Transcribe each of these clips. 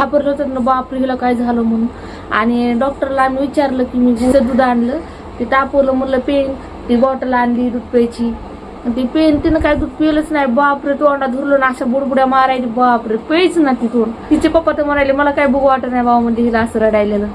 हापरलं तर ना बापरे हिला काय झालं म्हणून. आणि डॉक्टरला आम्ही विचारलं की मी गुळचं दूध आणलं ते तापवलं म्हणलं पेन. ती बॉटल आणली दूध प्यायची. आणि ती पेन तिनं काय दूध पिलंच नाही. बापरे तोंडा धुरलं ना अशा बुडबुड्या मारायची. बापरे पेच ना ती तोंड. तिचे पप्पा तर म्हणाले मला काय बघू वाटत नाही बाबा म्हणजे हिला असं रडायलेलं.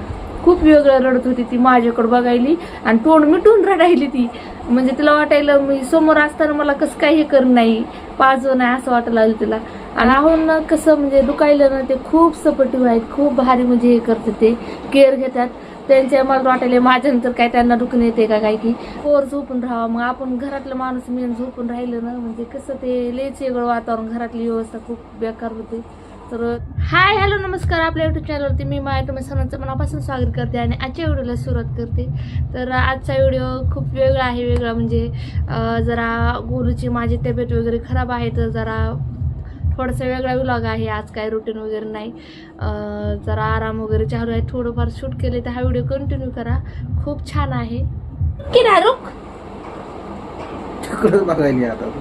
खूप वेगळं रडत होती ती माझ्याकडे बघायली. आणि तोंड मिटून रडायली ती. म्हणजे तिला वाटायला मी समोर असताना मला कसं काही हे कर नाही? पाजव नाही असं वाटायला लागलं तिला. आणि आहून ना कसं म्हणजे दुखायलं ना ते खूप सपोर्टिव्ह आहेत खूप भारी म्हणजे हे करतात ते केअर घेतात. त्यांच्या मला वाटायला माझ्यानंतर काय त्यांना दुखून येते का काय की? पोर झोपून राहावं मग आपण घरातलं माणूस मेन झोपून राहिलं ना म्हणजे कसं ते लेच वेगळं वातावरण घरातली व्यवस्था खूप बेकार होते. तर हाय हॅलो नमस्कार. आपल्या युट्यूब चॅनलवरती मी माया. तुम्ही सर्वांचं मनापासून स्वागत करते आणि आजच्या व्हिडिओला सुरुवात करते. तर आजचा व्हिडिओ खूप वेगळा आहे. वेगळा म्हणजे जरा गोलूची माझी तब्येत वगैरे खराब आहे तर जरा थोडासा वेगळा व्लॉग आहे. आज काय रुटीन वगैरे नाही. जरा आराम वगैरे चालू आहे. थोडंफार शूट केले तर हा व्हिडिओ कंटिन्यू करा. खूप छान आहे. की तिकडच बघायली आता.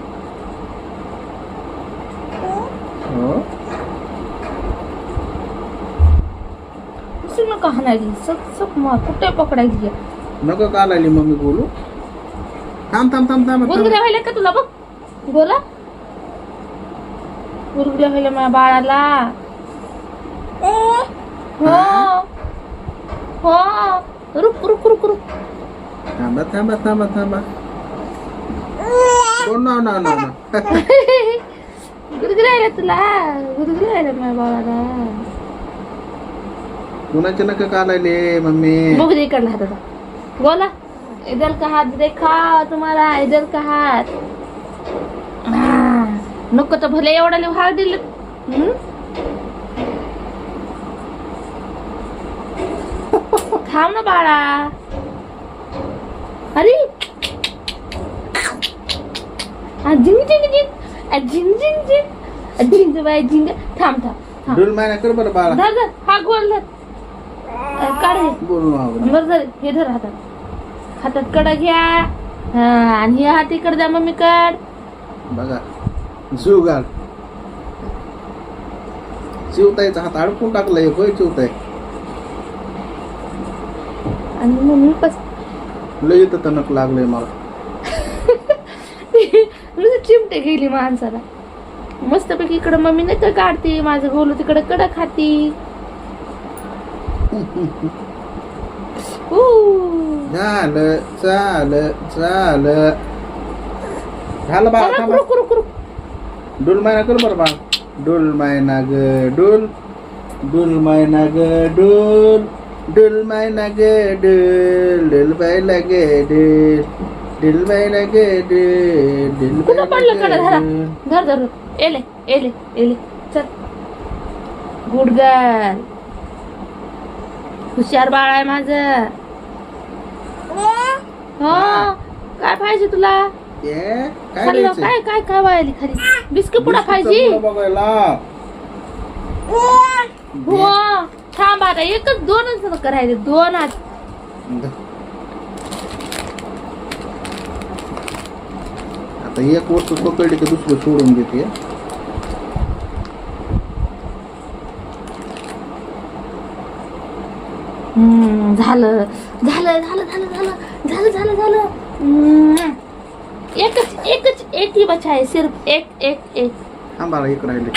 तू. हो उचलू नका हाणायली सक सक मा कुठे पकडायची नको काल आली मम्मी बोलू. थांब थांब थांब थांब गुरगुऱ्या व्हायला का तुला बघ? बोला. गुरगुऱ्या व्हायला माझ्या बाळाला. हो. हो? रुक रुक रुक रुक. थांबा थांबा थांबा थांबा. no, no, no, no. गुरगुऱ्या व्हायला तुला. गुरगुऱ्या व्हायला माझ्या बाळाला. कुणाचे नका काल आले मम्मी? बघ दे इकडला हात आता बोला. इधर का हात? देखा तुम्हाला इधर का हात. हा. नको तर भले एवढा लिव हात दिलं? थांब ना बाळा. अरे. आ, झिंग झिंग झिंग. आ, झिंग झिंग झिंग. आ, झिंग बाय झिंग. थांब थांब थांब. डोल कर बरं बाळा. धर धर. हा गोल धर. काढ बरं धर हे धर हातात. हातात कडा घ्या. आणि हे हात इकडे द्या मम्मी कड. बघा जुगार चिवतायचा हात अडकून टाकलाय होय चिवताय. आणि मम्मी पस लय इथं तणक लागलंय मला. चिमटे गेली माणसाला. मस्तपैकी इकडं मम्मी नाही का काढते माझं गोलू तिकडे कडा खाती. झालं झालं झालं. झालं बाळा थांबा. डोल मायना कर बरं बाळा. डोल मायना ग डोल. डोल मायना ग डोल. डोल मायना ग डोल. डोल बायला ग डोल. डोल बायला ग डोल. डोल कुठं पडलं कडा धरा. बायला धर धर. एले एले एले चल. गुड गर्ल हुशार बाळ आहे माझ. हो? काय पाहिजे तुला? काय खाल्लं? काय काय काय वाळली खाली? बिस्किट पुडा खायची हो. थांब आता एकच दोनच करायचे दोन आज. आता एक वस्तू पकडली की दुसरं सोडून देते. झालं. झालं झालं झालं झालं. झालं झालं झालं. एकच एकच एक ही बचा आहे सिर्फ एक एक एक. थांबा एक राहिले.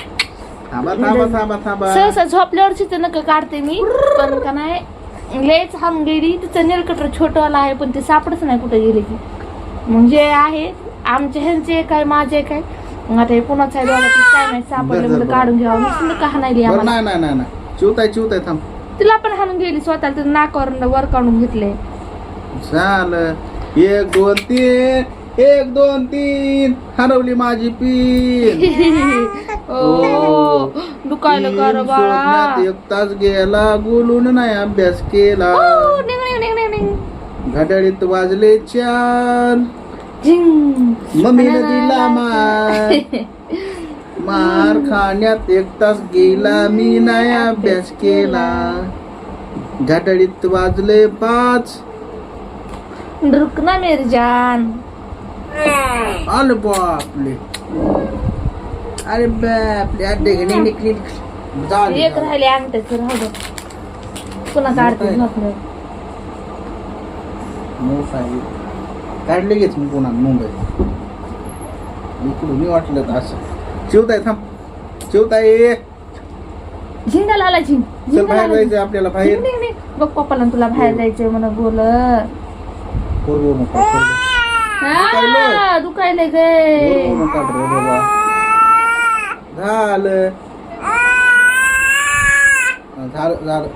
थांबा थांबा थांबा थांबा. सहसा झोपल्यावरची तर नका काढते मी पण का नाही लेच हाम गेली तिचं नेलकटर छोटवाला आहे पण ते सापडच नाही कुठे गेले की. मग जे आहे आमचे ह्यांचे काय माझे काय मग आता हे दोघांचे काय नाही सापडले बरं. काढून घ्यावं. मी का बरं आम्हाला? नाही नाही नाही नाही. चिवताय चिवताय थांब. तिला पण हाणून गेली स्वतःला तिथं नाकावर वर काढून घेतले झालं. एक दोन तीन. एक दोन तीन. हरवली माझी पीन. ओ दुखायला बाळा? एक तास गेला बोलून नाही अभ्यास केला. ओ, निघ, निघ, निघ, निघ, निघ. घड्याळीत वाजले चार झिंग. मम्मीने दिला मार मार खाण्यात एक तास गेला मी नाही अभ्यास केला. घाटडीत वाजले पाच. रुकना मिरजान. आलो बापले अरे बापले अड्डे घेणे निकली. एक राहिले अंगठ्याच पुन्हा काढते काढले घेत मी पुन्हा मुंबईत. इकडून वाटलं असं. शिवताय थांब. शिवताय झिंगा लाला झिंग चल झिंगा बाहेर लाला जायचं आपल्याला बाहेर. बघ पप्पाला तुला बाहेर जायचंय म्हणा बोल पोरगो नको. हा, दुखायले गे. पोरगो नको रे बाबा. झालं. हा, झालं झालं.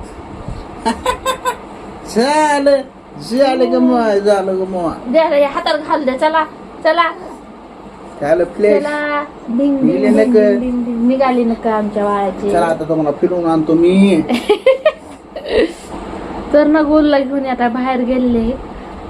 झालं. झालं ग मग झालं द्या रे, हाताला घाल द्या. चला चला. झालं फ्लेश चला डिंग डिंग निघले डिंग नका. डिंग डिंग डिंग. निघाली नका आमच्या बाळाची? चला आता तुम्हाला फिरवून आणतो मी. तर ना गोलला घेऊन आता बाहेर गेलेले.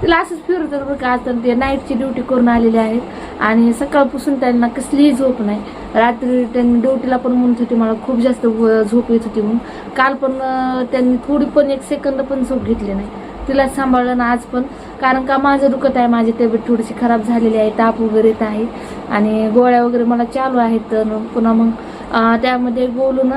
तिला असंच फिरत बरं का आता ते नाईटची ड्युटी करून आलेले आहेत. आणि सकाळपासून त्यांना कसलीही झोप नाही. रात्री त्यांनी ड्युटीला पण म्हणत होती मला खूप जास्त व- झोप येत होती म्हणून. काल पण अं, त्यांनी थोडी पण एक सेकंद पण झोप घेतली नाही. तिला सांभाळलं ना आज पण. कारण का माझं दुखत आहे माझी तब्येत थोडीशी खराब झालेली आहे ताप वगैरे येत आहे. आणि गोळ्या वगैरे मला चालू आहेत तर पुन्हा मग त्यामध्ये बोलून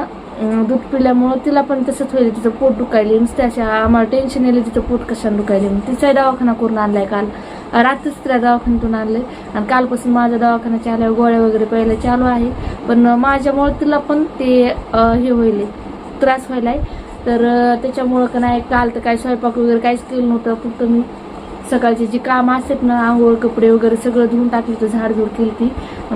दूध पिल्यामुळं तिला पण तसंच होईल तिचं पोट दुखायले. नुसत्या अशा आम्हाला टेन्शन येईल तिचं पोट कशाने दुखायले. मग तिचा दवाखाना करून आणलाय काल. रात्रीच तिला दवाखान्यातून आणलंय. आणि कालपासून माझ्या दवाखान्याच्या आल्यावर गोळ्या वगैरे प्यायला चालू आहे. पण माझ्यामुळं तिला पण ते हे होईल त्रास व्हायलाय. तर त्याच्यामुळं का नाही काल तर काय स्वयंपाक वगैरे काहीच केलं नव्हतं. फक्त मी सकाळची जी कामं असतात ना आंघोळ कपडे वगैरे सगळं धुवून टाकलं होतं झाडझूड केली ती.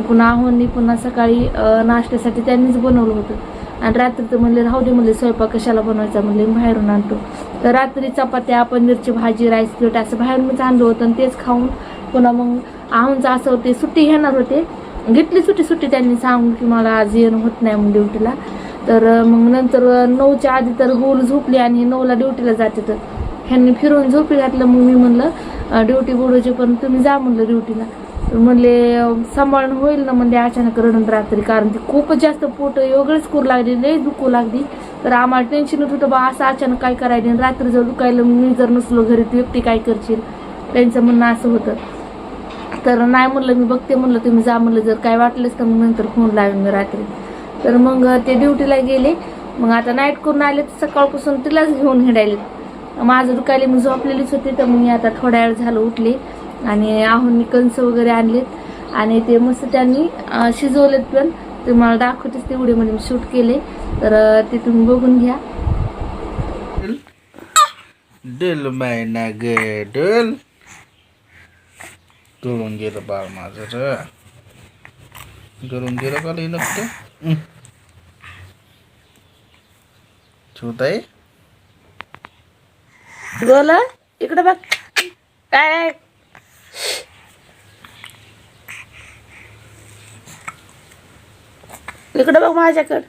पुन्हा आहोंनी पुन्हा सकाळी नाश्त्यासाठी त्यांनीच बनवलं होतं. आणि रात्री तर म्हणले राहू दे म्हणले स्वयंपाक कशाला बनवायचा? म्हणले बाहेरून आणतो. तर रात्री चपात्या पनीरची भाजी राईस प्लेट असं बाहेरूनच आणलं होतं आणि तेच खाऊन पुन्हा मग आहोंचं असं होते सुट्टी घेणार होते. घेतली सुट्टी सुट्टी त्यांनी सांगून की मला आज येणं होत नाही म्हणून ड्युटीला. तर मग नंतर नऊच्या आधी तर गोल झोपली आणि नऊला ड्युटीला जाते तर ह्यांनी फिरून झोपी घातलं. मग मी म्हणलं ड्युटी बोलायचे पण तुम्ही जा म्हणलं ड्युटीला. तर म्हणले सांभाळून होईल ना म्हणजे अचानक रडून रात्री कारण ती खूपच जास्त पोट वेगळंच करू लागली लई दुखू लागली. तर आम्हाला टेन्शनच होतं बा असं अचानक काय करायचं? आणि रात्री जर दुखायला मी जर नसलो घरी तू एकटी काय करशील? त्यांचं म्हणणं असं होतं. तर नाही म्हणलं मी बघते म्हणलं तुम्ही जा म्हणलं जर काय वाटलंच तर मग नंतर फोन लावेन मी रात्री. तर मग ते ड्युटीला गेले. मग आता नाईट करून आले तर सकाळपासून तिलाच घेऊन हिंडायले. माझं दुखायले मी झोपलेलीच होती तर मग मी आता थोड्या वेळ झालं उठले. आणि आहून मी कंस वगैरे आणलेत. आणि ते मस्त त्यांनी शिजवलेत पण. ते मला दाखवतेच तेवढे म्हणजे मी शूट केले. तर ते तुम्ही बघून घ्या. डल मायना ग डल गळून गेलं बाळ माझं गळून गेलं का लई ठेवताय बोला इकडे बघ. काय? इकडे बघ माझ्याकडं.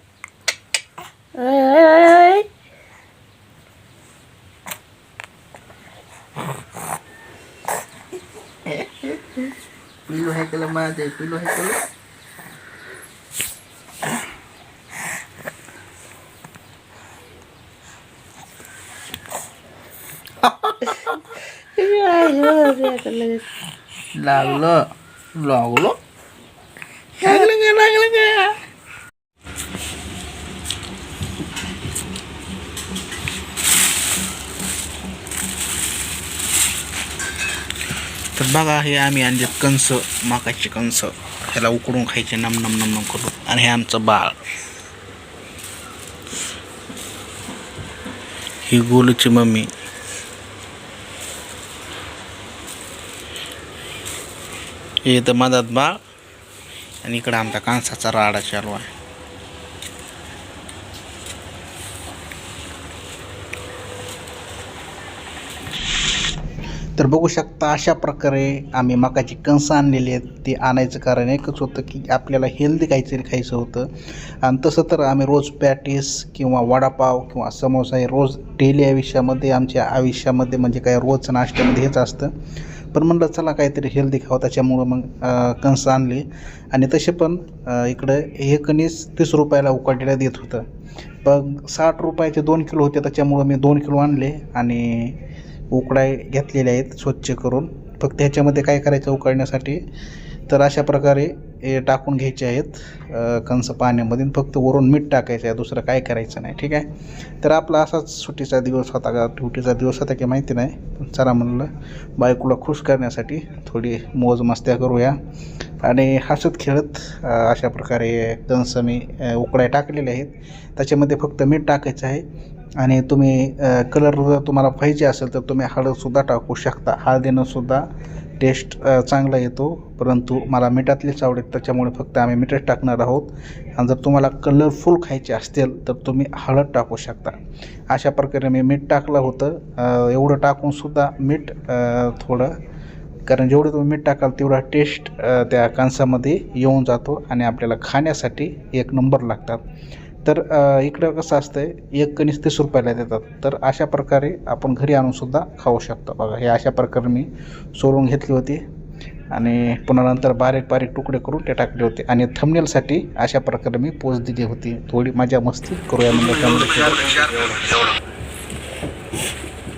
पिलू आहे केलं माझे पिलू आहे केलं लागलं लागलं लागलं का लागलं का तर बघा हे आम्ही आणलेत कंस माकाचे कंस ह्याला उकडून खायचे नम नम नम नम करून आणि हे आमचं बाळ ही गोलूची मम्मी हे इथं मधात बाळ आणि इकडं आमचा कांसाचा राडा चालू आहे. तर बघू शकता अशा प्रकारे आम्ही मकाची कणसं आणलेली आहेत. ते आणायचं कारण एकच होतं की आपल्याला हेल्दी काहीतरी खायचं होतं. आणि तसं तर आम्ही रोज पॅटीस किंवा वडापाव किंवा समोसा हे रोज डेली आयुष्यामध्ये आमच्या आयुष्यामध्ये म्हणजे काय रोज नाश्त्यामध्ये हेच असतं. पण म्हणलं चला काहीतरी हेल्दी खावं. त्याच्यामुळं मग अं, कणसं आणली. आणि तसे पण इकडं हे कणीस तीस रुपयाला उकडलेलं देत होतं. मग साठ रुपयाचे दोन किलो होते त्याच्यामुळं मी दोन किलो आणले आणि उकडाय घेतलेले आहेत स्वच्छ करून. फक्त ह्याच्यामध्ये काय करायचं उकळण्यासाठी? तर अशा प्रकारे हे टाकून घ्यायचे आहेत. कंस पाण्यामध्ये फक्त वरून मीठ टाकायचं आहे दुसरं काय करायचं नाही ठीक आहे? तर आपला असाच सुट्टीचा दिवस होता का? ड्युटीचा दिवस होता की माहिती नाही. पण चला म्हणलं बायकोला खुश करण्यासाठी थोडी मोज मस्त्या करूया. आणि हसत खेळत अशा प्रकारे कंस मी उकडाय उकड्या टाकलेले आहेत. त्याच्यामध्ये फक्त मीठ टाकायचं आहे. आणि तुम्ही कलर जर तुम्हाला पाहिजे असेल तर तुम्ही हळदसुद्धा टाकू शकता. हळदीनंसुद्धा टेस्ट चांगला येतो. परंतु मला मिठातलीच आवडेल त्याच्यामुळे फक्त आम्ही मिठच टाकणार आहोत. आणि जर तुम्हाला कलरफुल खायचे असतील तर तुम्ही हळद टाकू शकता. अशा प्रकारे मी मीठ टाकलं होतं. एवढं टाकूनसुद्धा मीठ थोडं कारण जेवढं तुम्ही मीठ टाकाल तेवढा टेस्ट त्या कांसामध्ये येऊन जातो आणि आपल्याला खाण्यासाठी एक नंबर लागतात. तर इकडं कसं असतंय एक कणीस तीस रुपयाला देतात. तर अशा प्रकारे आपण घरी आणूनसुद्धा खाऊ शकतो. बघा हे अशा प्रकारे मी सोलून घेतली होती. आणि पुन्हा नंतर बारीक बारीक तुकडे करून ते टाकले होते. आणि थंबनेलसाठी अशा प्रकारे मी पोच दिली होती. थोडी मजा मस्ती करूया म्हणजे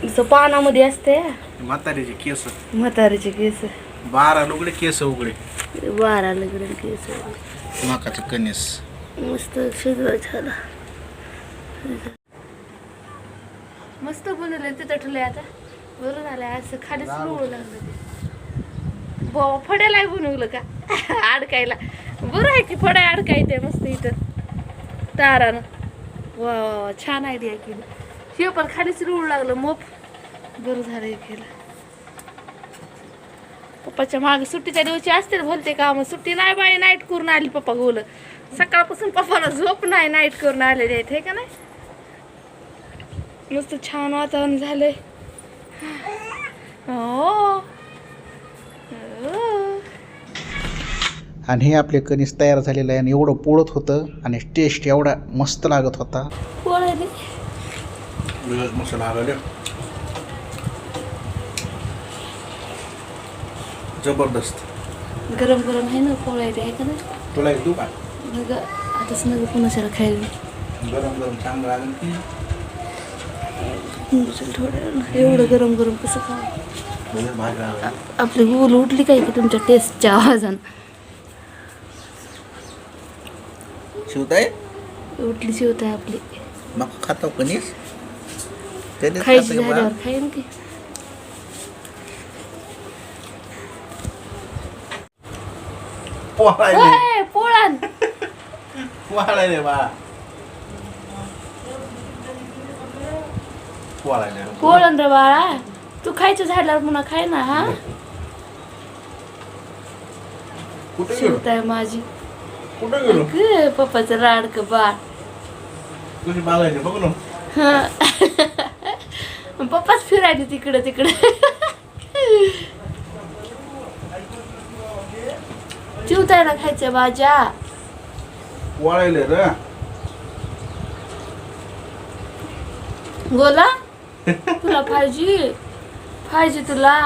जसं पानामध्ये असते म्हातारीचे केस. म्हातारीचे केस. बारा लुगडे केस उघडे. बारा लगडे केस मकाचं कणीस. मस्त शिजवा झाला. मस्त बनवलं तिथं ठेवलंय आता. बरं झालं असं खालीच लोळू लागलं ते बाबा फड्याला बनवलं का? अडकायला. बरं आहे की फड्या अडकायचे मस्त इथं. तारानं. वा वा वा छान आयडिया केली. हे पण खालीच रुळू लागलं मोप. बरं झालं हे केलं. पप्पाच्या मागे सुट्टीच्या दिवशी असते ना भलते का मग सुट्टी नाही बाई नाईट करून आली पप्पा गोल सकाळपासून पप्पाला झोप नाही नाईट करून आलेले आहेत हे का नाही मस्त छान वातावरण झालंय. हो. हो. आणि हे आपले कणीस तयार झालेलं आहे आणि एवढं पोळत होतं आणि टेस्ट एवढा मस्त लागत होता. जबरदस्त. गरम गरम आहे ना पोळ्या ते आहे का नाही? तुला एक का? मग आताच नग पुन्हा खायला गरम गरम चांगलं लागेल की? थोडं एवढं गरम गरम कसं खा. आपली गुल उठली काय की तुमच्या टेस्टच्या आवाजानं? शिवताय उठली शिवत आहे आपली. मग खातो कणीस खायची खातो का बा? झाल्यावर खाईन की पोळायले ओय, पोळान पोळायले बा पोळायले पोळण रे बाळा तू खायचं झाल्यावर पुन्हा खाय ना हा कुठे गेलो शिवताय माझी कुठे गेलो ग पप्पाचं राडक बाळ तुझी बागायचे बघ ना हा. पप्पाच फिरायचे तिकडं तिकडं चिवतायला खायच्या भाज्या रे गोला तुला पाहिजे पाहिजे तुला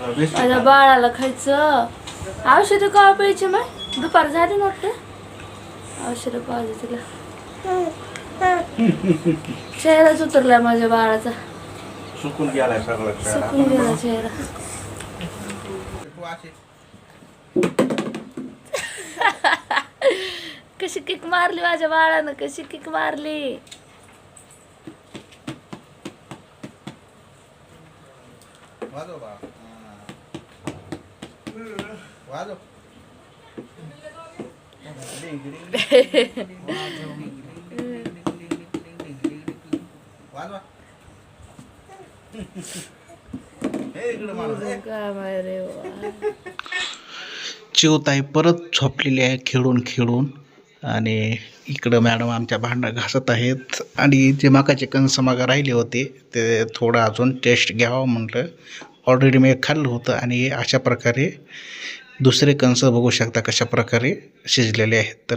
माझ्या बाळाला खायचं औषध का प्यायचे मग दुपार झाली वाटतं औषध पाहिजे तुला चेहराच उतरलाय माझ्या बाळाचा सुकून गेलाय सगळं चेहरा. सुकून गेला चेहरा कशी किक मारली माझ्या बाळानं कशी किक मारली? हे रे वा. चिवताई परत झोपलेली आहे खेळून खेळून. आणि इकडं मॅडम आमच्या भांडं घासत आहेत. आणि जे मकाचे कंस मागं राहिले होते ते थोडं अजून टेस्ट घ्यावं म्हटलं. ऑलरेडी मी एक खाल्लं होतं आणि अशा प्रकारे दुसरे कंस बघू शकता कशा प्रकारे शिजलेले आहेत. तर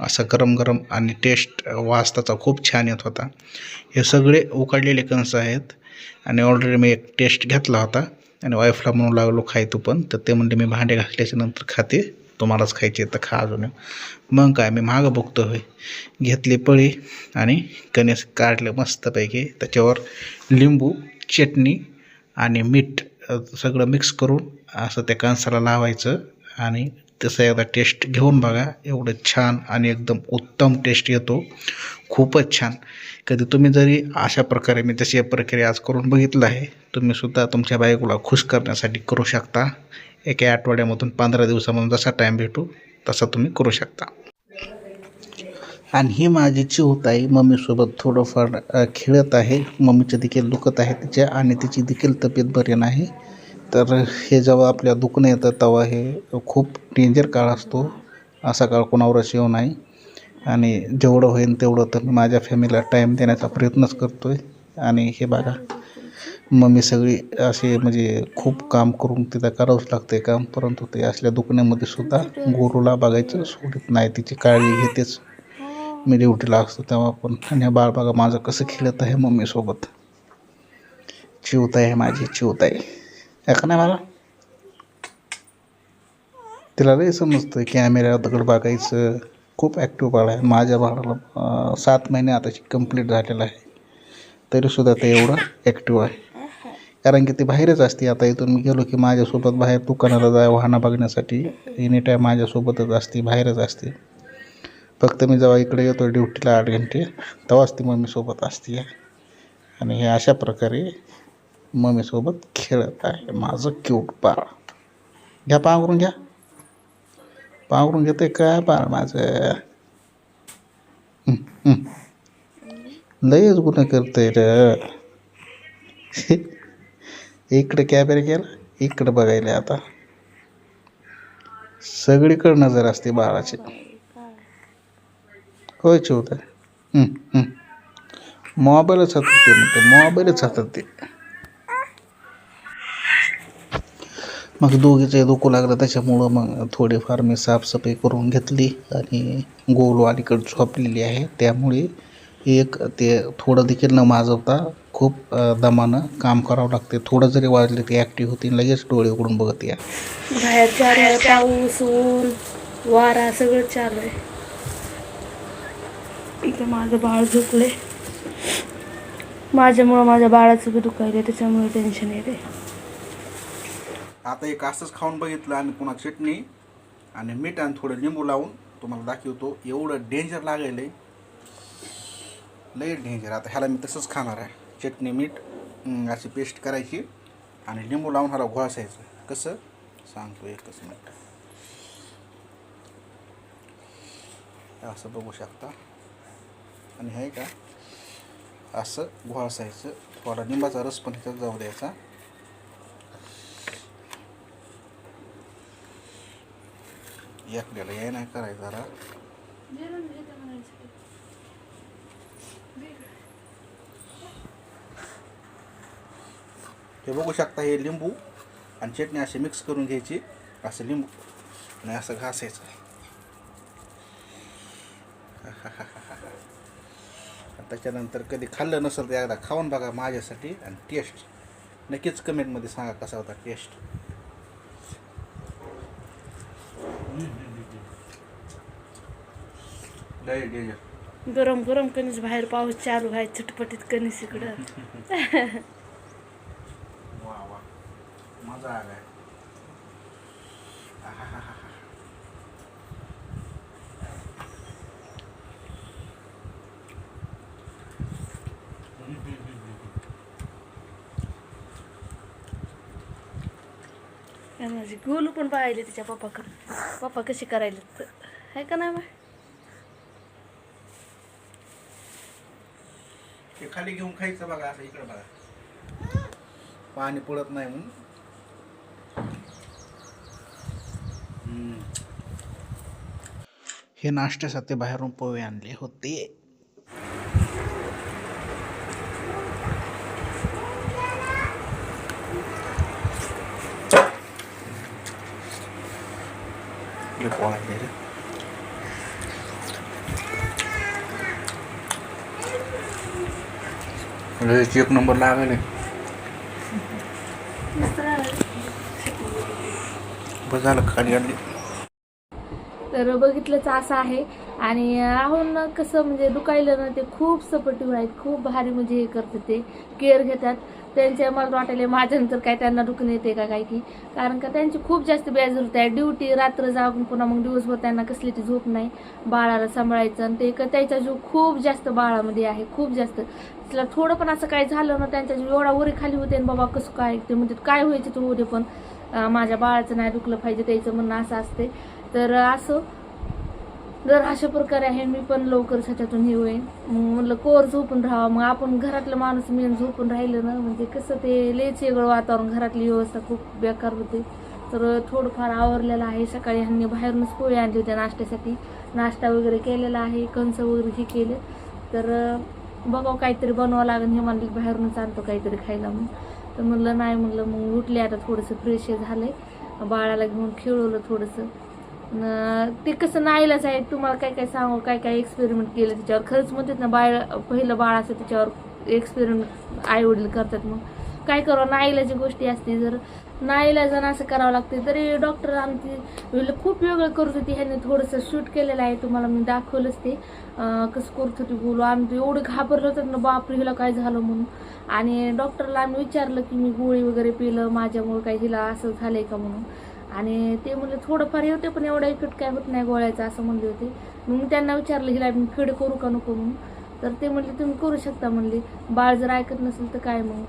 असं गरम गरम आणि टेस्ट वास त्याचा खूप छान येत होता. हे सगळे उकडलेले कंस आहेत. आणि ऑलरेडी मी एक टेस्ट घेतला होता. आणि वाईफला म्हणू लागलो खाय तू पण. तर ते म्हणले मी भांडे घासल्याच्या नंतर खाते. तुम्हालाच खायचे तर खा अजून. मग काय मी मागं बघतो होय. घेतली पळी आणि कणीस काढले मस्तपैकी. त्याच्यावर लिंबू चटणी आणि मीठ सगळं मिक्स करून असं त्या कणसाला लावायचं आणि तसं एकदा टेस्ट घेऊन बघा. एवढं छान आणि एकदम उत्तम टेस्ट येतो. खूपच छान. कधी तुम्ही जरी अशा प्रकारे मी तशी प्रक्रिया आज करून बघितलं आहे तुम्ही सुद्धा तुमच्या बायकोला खुश करण्यासाठी करू शकता. एका आठवड्यामधून पंधरा दिवसामधून जसा टाईम भेटू तसा तुम्ही करू शकता. आणि ही माझी चिवताई मम्मीसोबत थोडंफार खेळत आहे. मम्मीचे देखील दुखत आहे तिच्या आणि तिची देखील तब्येत बरी नाही. तर हे जेव्हा आपल्या दुखणं येतं तेव्हा हे खूप डेंजर काळ असतो. असा काळ कोणावरच येऊ नाही. आणि जेवढं होईल तेवढं तर मी माझ्या फॅमिलीला टाईम देण्याचा प्रयत्नच करतो आहे आणि हे बघा मम्मी सगळी असे म्हणजे खूप काम करून तिथं करावंच लागते काम परंतु ते असल्या दुखण्यामध्ये सुद्धा गुरुला बघायचं सोडत नाही. तिची काळजी घेतेच. मी ड्युटीला असतो तेव्हा पण. आणि हे बाळ बघा माझं कसं खेळत आहे मम्मीसोबत. चिवत आहे माझी चिवत आहे नाही मला? तिला लई समजतं कॅमेऱ्याकडे बघायचं. खूप ॲक्टिव्ह बाळ आहे. माझ्या बाळाला सात महिने आताची कंप्लीट झालेलं आहे. तरीसुद्धा ते एवढं ॲक्टिव्ह आहे. कारण की ती बाहेरच असते. आता इथून मी गेलो की माझ्यासोबत बाहेर दुकानाला जाय वाहनं बघण्यासाठी. एनी टाईम माझ्यासोबतच असते बाहेरच असते. फक्त मी जेव्हा इकडे येतो ड्युटीला आठ घंटे तेव्हाच ती मम्मीसोबत असते. आणि हे अशा प्रकारे मम्मीसोबत खेळत आहे. माझं क्यूट बाळ. घ्या पांघरून घ्या. पांघरून घेते काय बाळ माझं? लयच गुन्हा करते र. इकडे कॅमेरा गेला इकडे बघायला आता. सगळीकडे नजर असते बाळाची. होय चिवता. मोबाईलच हातात ते म्हणते मोबाईलच हातात ते. मग दोघीचे दुखू लागलं त्याच्यामुळं मग थोडीफार मी साफसफाई करून घेतली आणि गोलू अलीकडे झोपलेली आहे. त्यामुळे एक ते थोडं देखील न माजवता खूप दमानं काम करावं लागते. थोडं जरी वाजले ते ॲक्टिव्ह होती लगेच डोळे उघडून बघत या. बाहेर पाऊस ऊन वारा सगळं चालू आहे. इथं माझं बाळ झोपले माझ्यामुळं माझ्या बाळाचं बी दुखायले त्याच्यामुळे टेन्शन येते आता एक असंच खाऊन बघितलं आणि पुन्हा चटणी आणि मीठ आणि थोडं लिंबू लावून तुम्हाला दाखवतो. एवढं डेंजर लागेल लई डेंजर आता ह्याला मी तसंच खाणार आहे. चटणी मीठ अशी पेस्ट करायची आणि लिंबू लावून ह्याला घोळासायचं. कसं? सांगतो एकच मिनिट. असं बघू शकता. आणि हे का? असं घोळासायचं. थोडा लिंबाचा रस पण ह्याच्यात जाऊ द्यायचा. एकल्याला हे नाही करायचं जरा. हे बघू शकता हे लिंबू आणि चटणी अशी मिक्स करून घ्यायची. असं लिंबू आणि असं घासायचं. त्याच्यानंतर कधी खाल्लं नसेल तर एकदा खाऊन बघा माझ्यासाठी आणि टेस्ट नक्कीच कमेंटमध्ये सांगा कसा होता टेस्ट लय डेंजर. गरम गरम कणीस बाहेर पाऊस चालू आहे चटपटीत कणीस इकडं. वा वा. मजा आलाय. आणि माझी गोलू पण पाहिले तिच्या पप्पाकडे. पप्पा कशी करायला आहे का नाही मग ते खाली घेऊन खायचं बघा असं इकडं बघा. पाणी पडत नाही म्हणून. हे नाश्त्यासाठी बाहेरून पोहे आणले होते. पोळा आहे एक नंबर लागले. बस झालं खाली आणली. तर बघितलंच असं आहे. आणि आहून कसं म्हणजे दुखायलं ना ते खूप सपोर्टिव्ह आहेत खूप भारी म्हणजे हे करतात ते. केअर घेतात. त्यांच्या मला वाटायला माझ्यानंतर काय त्यांना दुखणं येते का काय की. कारण का त्यांची खूप जास्त बेजार होत आहे. ड्युटी रात्र जाऊन पुन्हा मग दिवसभर त्यांना कसली ती झोप नाही. बाळाला सांभाळायचं आणि ते क- त्याचा जीव खूप जास्त बाळामध्ये आहे खूप जास्त. तिला थोडं पण असं काय झालं ना त्यांच्या जीव एवढा वरी खाली होते आणि बाबा कसं काय ते म्हणजे काय व्हायचं तू होते पण माझ्या बाळाचं नाही दुखलं पाहिजे त्याचं म्हणणं असं असते. तर असं जर अशा प्रकारे आहे मी पण लवकर ह्याच्यातून हे होईन मग म्हणलं कोर झोपून राहावा. मग आपण घरातलं माणूस मेन झोपून राहिलं ना म्हणजे कसं ते लेच वेगळं वातावरण घरातली व्यवस्था खूप बेकार होते. तर थोडंफार आवरलेलं आहे. सकाळी ह्यांनी बाहेरूनच पोळी आणली होत्या नाश्त्यासाठी. नाश्ता वगैरे केलेला आहे कंस वगैरे हे केले. तर बघावं काहीतरी बनवावं लागेल हे म्हणलं बाहेरूनच आणतो काहीतरी खायला मग तर म्हणलं नाही म्हणलं मग उठले आता थोडंसं फ्रेश झालं आहे बाळाला घेऊन खेळवलं थोडंसं. ते कसं नाईलाच आहे तुम्हाला काय काय सांगू काय काय एक्सपेरिमेंट केलं त्याच्यावर? खरंच म्हणतात ना बाळ पहिलं बाळ असतं त्याच्यावर एक्सपेरिमेंट आई वडील करतात मग. काय करावं? नाईलाची गोष्टी असते जर. नाईलाजानं असं करावं लागते. तरी डॉक्टर आमची खूप वेगळं करत होती. ह्याने थोडंसं शूट केलेलं आहे. तुम्हाला मी दाखवलंच ते. कसं करत होती बोलू? आम्ही एवढं घाबरलं होतं ना बापरे हिला काय झालं म्हणून. आणि डॉक्टरला आम्ही विचारलं की मी गोळी वगैरे पिलं माझ्यामुळे काय हिला असं झालंय का म्हणून. आणि ते म्हणले थोडंफार हे होते पण एवढा इफेक्ट काय होत नाही गोळ्याचा असं म्हणले होते. मग त्यांना विचारलं हिला मी फीड करू का नको म्हणून? तर ते म्हणले तुम्ही करू शकता म्हणले. बाळ जर ऐकत नसेल तर काय मग?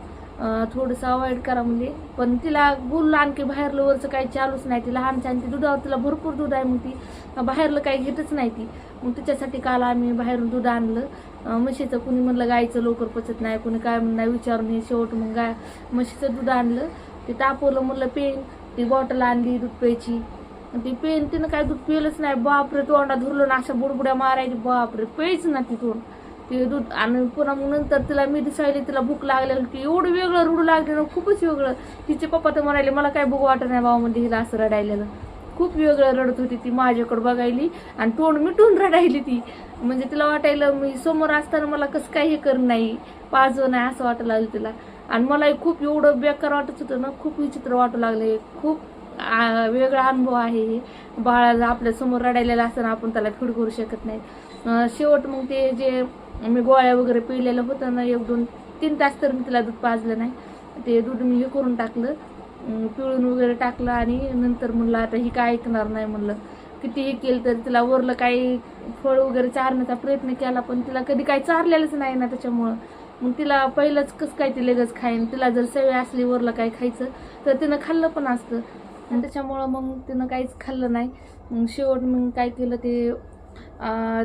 थोडंसं अवॉइड करा म्हणले. पण तिला बोललं आणखी बाहेरलं वरचं काही चालूच नाही. ती लहान छान ती दुधावर तिला भरपूर दूध आहे मग ती बाहेरलं काही घेतच नाही ती. मग तिच्यासाठी काल आम्ही बाहेरून दूध आणलं. म्हशीचं कुणी म्हणलं गायचं लवकर पचत नाही कुणी काय म्हणलं नाही विचारून हे शेवट मग गाय म्हशीचं दूध आणलं. ते तापवलं म्हणलं पेन ती बॉटल आणली दूध प्यायची. ती पेन तिनं काय दूध पिलंच नाही. बापरे तोंडा धुरलो ना अशा बुडबुड्या मारायची. बापरे पेच ना तिथून. ते दूध आणि पुन्हा मग नंतर तिला मी दिसायली तिला भूक लागलेली की एवढं वेगळं रुडू लागले ना खूपच वेगळं. तिचे पप्पा तर म्हणाले मला काय बघू वाटत नाही बाबा म्हणजे हिला असं रडायलेलं. खूप वेगळं रडत होती ती माझ्याकडे बघायली आणि तोंड मिटून रडायली ती. म्हणजे तिला वाटायला मी समोर असताना मला कसं काही हे कर नाही? पाजव नाही असं वाटायला लागलं तिला. आणि मलाही खूप एवढं बेकार वाटत होतं ना खूप विचित्र वाटू लागले. खूप वेगळा अनुभव आहे हे. बाळाला आपल्यासमोर रडायलेला असताना आपण त्याला फीड करू शकत नाही. शेवट मग ते जे मी गोळ्या वगैरे पिलेलं होतं ना एक दोन तीन तास तर मी तिला दूध पाजलं नाही. ते दूध मी हे करून टाकलं. पिळून वगैरे टाकलं आणि नंतर म्हणलं आता ही काय ऐकणार नाही म्हणलं. किती हे केलं तर तिला वरलं काही फळ वगैरे चारण्याचा प्रयत्न केला पण तिला कधी काही चारलेलंच नाही ना त्याच्यामुळं. मग तिला पहिलंच कसं काय ती लगेच खाईन? तिला जर सवय असली वरला काय खायचं तर तिनं खाल्लं पण असतं. आणि त्याच्यामुळं मग तिनं काहीच खाल्लं नाही. मग शेवट मग काय केलं ते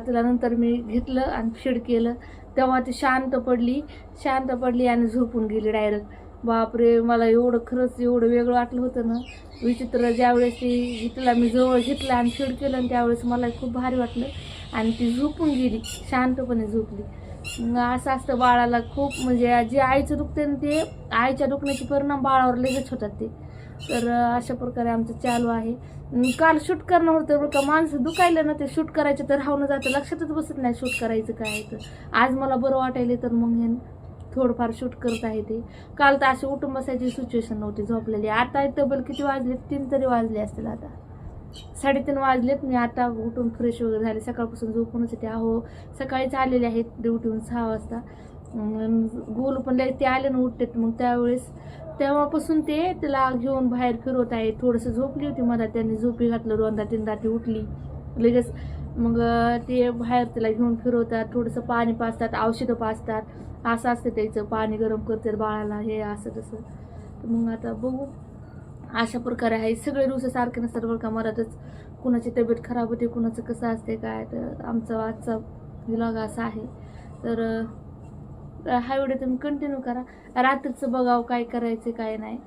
तिला नंतर मी घेतलं आणि फीड केलं. तेव्हा ती शांत पडली. शांत पडली आणि झोपून गेली डायरेक्ट. बापरे मला एवढं खरंच एवढं वेगळं वाटलं होतं ना. विचित्र ज्यावेळेस ती तिला मी जवळ घेतलं आणि फीड केलं आणि त्यावेळेस मला खूप भारी वाटलं. आणि ती झोपून गेली. शांतपणे झोपली. असं असतं बाळाला खूप म्हणजे जे आईचं दुखते ना ते आईच्या दुखण्याचे परिणाम बाळावर लगेच होतात ते. तर अशा प्रकारे आमचं चालू आहे. काल शूट करणं होतं बरं का? माणसं दुखायलं ना ते शूट करायचं तर राहून जातं. लक्षातच बसत नाही शूट करायचं काय तर. आज मला बरं वाटायले तर मग हे थोडंफार शूट करत आहे ते. काल तर अशी उठून बसायची सिच्युएशन नव्हती झोपलेली. आता तब्बल किती वाजले? तीन तरी वाजले असतील आता. साडेतीन वाजलेत. मी आता उठून फ्रेश वगैरे झाले. सकाळपासून झोपूनच येते अहो सकाळीच आलेले आहेत ड्युटीहून सहा वाजता. गोलू पण लय ते आले ना उठतात मग त्यावेळेस. तेव्हापासून ते तिला घेऊन बाहेर फिरवत आहे. थोडंसं झोपली होती मला त्यांनी झोपी घातलं दोनदा तीनदा ती उठली. लगेच मग ते बाहेर तिला घेऊन फिरवतात. थोडंसं पाणी पाजतात औषधं पाजतात. असं असतं त्याचं. पाणी गरम करतात बाळाला हे असं तसं. तर मग आता बघू. अशा प्रकारे आहे. सगळे दिवस सारखे नसतात बरं का मरातच कुणाची तब्येत खराब होते कुणाचं कसं असते काय तर आमचा आजचा विलॉग असा आहे. तर हा व्हिडिओ तुम्ही कंटिन्यू करा. रात्रीचं बघावं काय करायचं काय नाही.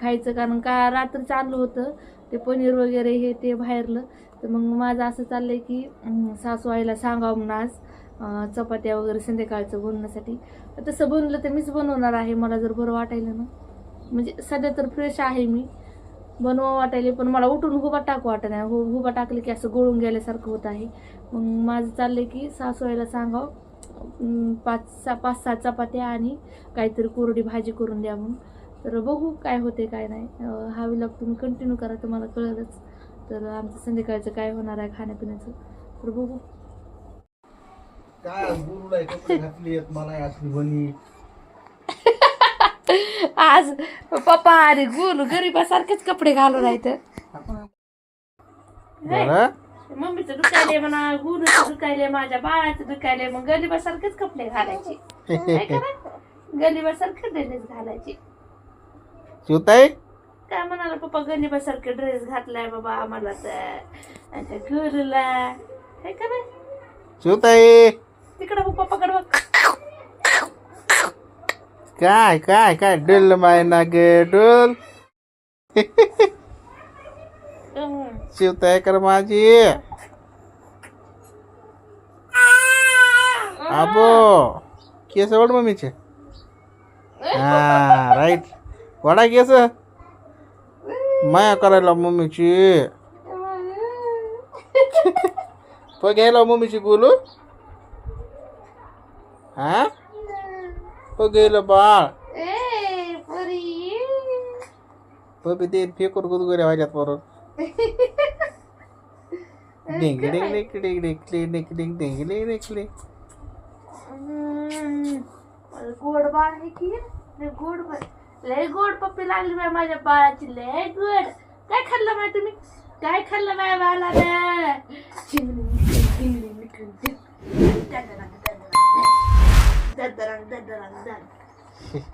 खायचं कारण का रात्रीचं आणलं होतं ते पनीर वगैरे हे ते बाहेरलं. तर मग माझं असं चाललं आहे की सासू आईला सांगावं म्हणून आज चपात्या वगैरे संध्याकाळचं बनवण्यासाठी. तसं बनलं तर मीच बनवणार आहे मला जर बरं वाटायलं ना. म्हणजे सध्या तर फ्रेश आहे मी. बनवा वाटायले पण मला उठून हुबा टाकू वाटत नाही. हु हुबा टाकलं की असं गळून गेल्यासारखं होत आहे. मग माझं चाललं की सासूआईला सांगावं पाच सहा पाच सहा चपात्या आणि काहीतरी कोरडी भाजी करून द्या म्हणून. तर बघू काय होते काय नाही. हा विलॉग तुम्ही कंटिन्यू करा तुम्हाला कळलंच. तर आमचं संध्याकाळचं काय होणार आहे खाण्यापिण्याचं तर बघू. काय गुरुला घातली मला असली बनी. आज पप्पा अरे गुल गरीबासारखेच कपडे घालून राहत बरं मम्मीचं दुखायले म्हणा गुरुचं दुखायले माझ्या बाळाचं दुखायले मग गरीबासारखेच कपडे घालायचे. काय करा? गरीबासारखे ड्रेस घालायचे. शिवताई? काय म्हणाला पप्पा गरीबासारखे ड्रेस घातलाय बाबा आम्हाला तर. आणि त्या गुरुला काय करा शिवताई? तिकडं पप्पाकडे बघ. काय काय काय? डुल माय नाग डुल. शिवताई कर माझी? आबो केस ओढ मम्मीचे. हा राईट वडा केस. माया करायला मम्मीची. तो घ्यायला मम्मीची बोलू हा? तो गेलं बाळ ए, परी. ते फेकून गुदगुऱ्या व्हायच्यात बरोबर डिंग डिंग डिंग डिंग डिंग डिंग डिंग डिंग डिंग डिंग डिंग हम्म. मला गोड बाळ आहे की लय गोड बाळ लय गोड पप्पी लागली बाय माझ्या बाळाची लय गोड काय खाल्लं माय तुम्ही काय खाल्लं माय बाळाला Dead, dead, dead, dead, dead.